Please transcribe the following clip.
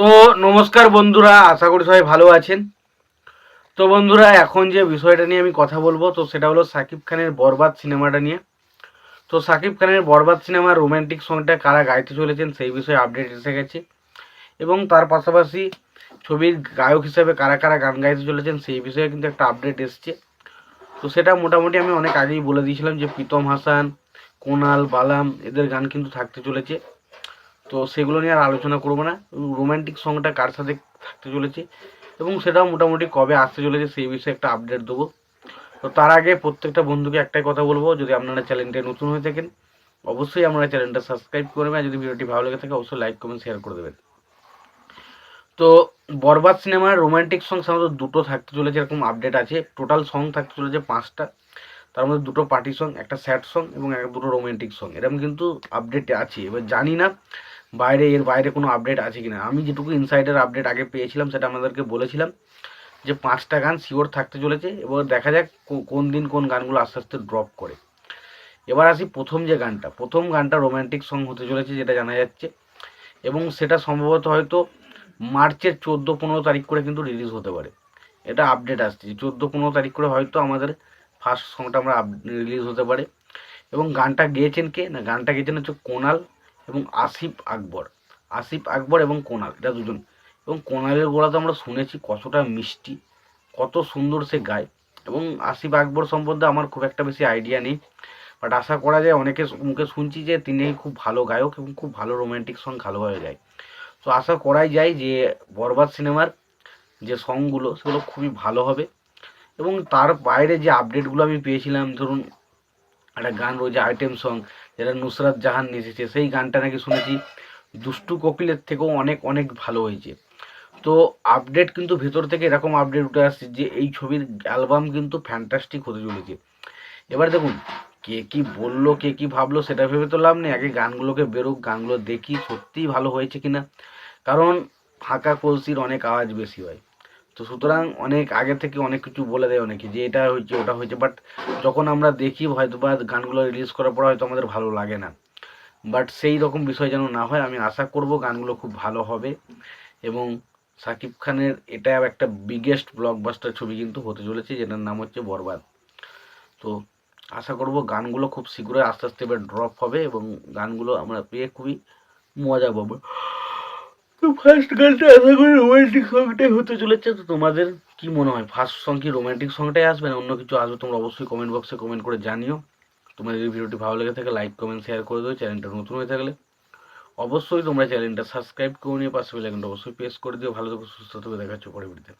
তো নমস্কার বন্ধুরা, আশা করি সবাই ভালো আছেন। তো বন্ধুরা, এখন যে বিষয়টা নিয়ে আমি কথা বলব, তো সেটা হলো সাকিব খানের বরবাদ সিনেমাটা নিয়ে। তো সাকিব খানের বরবাদ সিনেমার রোম্যান্টিক সংটা কারা গাইতে চলেছেন সেই বিষয়ে আপডেট এসে গেছে। এবং তার পাশাপাশি ছবির গায়ক হিসেবে কারা কারা গান গাইতে চলেছেন সেই বিষয়ে কিন্তু একটা আপডেট এসছে। তো সেটা মোটামুটি আমি অনেক আগেই বলে দিয়েছিলাম যে প্রীতম হাসান, কোনাল বালাম, এদের গান কিন্তু থাকতে চলেছে। তো সেগুলো নিয়ে আর আলোচনা করব না। রোমান্টিক সংটা কার সাথে থাকতে চলেছে? এবং সেটাও মোটামুটি কবে আসতে চলেছে সেই বিষয়ে একটা আপডেট দেবো। তো তার আগে প্রত্যেকটা বন্ধুকে একটাই কথা বলব, যদি আপনারা চ্যানেলটা নতুন হয়ে থাকেন, অবশ্যই আপনারা চ্যানেলটা সাবস্ক্রাইব করবেন আর যদি ভিডিওটি ভালো লেগে থাকে, অবশ্যই লাইক কমেন্ট শেয়ার করে দেবেন। তো বরবাদ সিনেমার রোমান্টিক সং সাধারণত দুটো থাকতে চলেছে, এরকম আপডেট আছে। টোটাল সং থাকতে চলেছে পাঁচটা। তার মধ্যে দুটো পার্টি সং একটা স্যাড সং এবং এক দুটো রোমান্টিক সং এরকম কিন্তু আপডেটে আছে। এবার জানি না বাইরে এর বাইরে কোনো আপডেট আছে কিনা। আমি যেটুকু ইনসাইডের আপডেট আগে পেয়েছিলাম, সেটা আমাদেরকে বলেছিলাম যে পাঁচটা গান শিওর থাকতে চলেছে। এবার দেখা যাক কো- কোন দিন কোন গানগুলো আস্তে আস্তে ড্রপ করে। এবার আসি প্রথম যে গানটা। প্রথম গানটা রোমান্টিক সং হতে চলেছে, যেটা জানা যাচ্ছে। এবং সেটা সম্ভবত হয়তো মার্চের চোদ্দ পনেরো তারিখ করে কিন্তু রিলিজ হতে পারে। এটা আপডেট আসছে। চোদ্দ পনেরো তারিখ করে হয়তো আমাদের ফার্স্ট সংটা আমরা রিলিজ হতে পারে। এবং গানটা গেয়েছেন কে? না, গানটা গেয়েছেন হচ্ছে কোনাল। এবং আসিফ আকবর। আসিফ আকবর এবং কোনাল এটা দুজন। এবং কোনালের গোড়া তো আমরা শুনেছি কতটা মিষ্টি, কত সুন্দর সে গায়। এবং আসিফ আকবর সম্বন্ধে আমার খুব একটা বেশি আইডিয়া নেই। বাট আশা করা যায় অনেকে মুখে শুনছি যে তিনি খুব ভালো গায়ক এবং খুব ভালো রোম্যান্টিক সং ভালোভাবে গায়। তো আশা করাই যায় যে বরবাদ সিনেমার যে সংগুলো, সেগুলো খুবই ভালো হবে। এবং তার বাইরে যে আপডেটগুলো আমি পেয়েছিলাম, ধরুন একটা গান রয়েছে আইটেম সং যেটা নুসরাত জাহান এসেছে সেই গানটা নাকি শুনেছি। দুষ্টু কোকিলের থেকেও অনেক অনেক ভালো হয়েছে। তো আপডেট কিন্তু ভেতর থেকে এরকম আপডেট উঠে আসছে যে, এই ছবির অ্যালবাম কিন্তু ফ্যান্টাস্টিক হতে চলেছে। এবার দেখুন, কে কি বলল, কে কি ভাবলো, সেটা ভেবে তো লাভ নেই। আগে গানগুলোকে বেরোক, গানগুলো দেখি সত্যিই ভালো হয়েছে কিনা। কারণ ফাঁকা কলসির অনেক আওয়াজ বেশি হয়। তো সুতরাং অনেক আগে থেকে অনেক কিছু বলে দেয় অনেকে যে এটা হয়েছে, ওটা হয়েছে বাট যখন আমরা দেখি হয়তো বা গানগুলো রিলিজ করার পর হয়তো আমাদের ভালো লাগে না। বাট সেই রকম বিষয় যেন না হয়, আমি আশা করব গানগুলো খুব ভালো হবে এবং সাকিব খানের এটা একটা বিগেস্ট ব্লকবাস্টার ছবি কিন্তু হতে চলেছে, যেটার নাম হচ্ছে বরবাদ। তো আশা করব গানগুলো খুব শীঘ্রই আস্তে আস্তে এবার ড্রপ হবে এবং গানগুলো আমরা পেয়ে খুবই মজা পাবো। তো ফার্স্ট গানটা আশা করি রোমান্টিক সংটাই হতে চলেছে, তো তোমাদের কি মনে হয়? ফার্স্ট সং কি রোমান্টিক সংটাই আসবে না? অন্য কিছু আসবে, তোমরা অবশ্যই কমেন্ট বক্সে কমেন্ট করে জানিও। তোমাদের এই ভিডিওটি ভালো লেগে থাকে লাইক কমেন্ট শেয়ার করে দিও চ্যানেলটা নতুন হয়ে থাকলে অবশ্যই তোমরা চ্যানেলটা সাবস্ক্রাইব করে নিয়ে পাশে বেলাইকনটা অবশ্যই প্রেস করে দিও। ভালো থেকো, সুস্থ থেকে দেখাচ্ছ পরে ভিডিওতে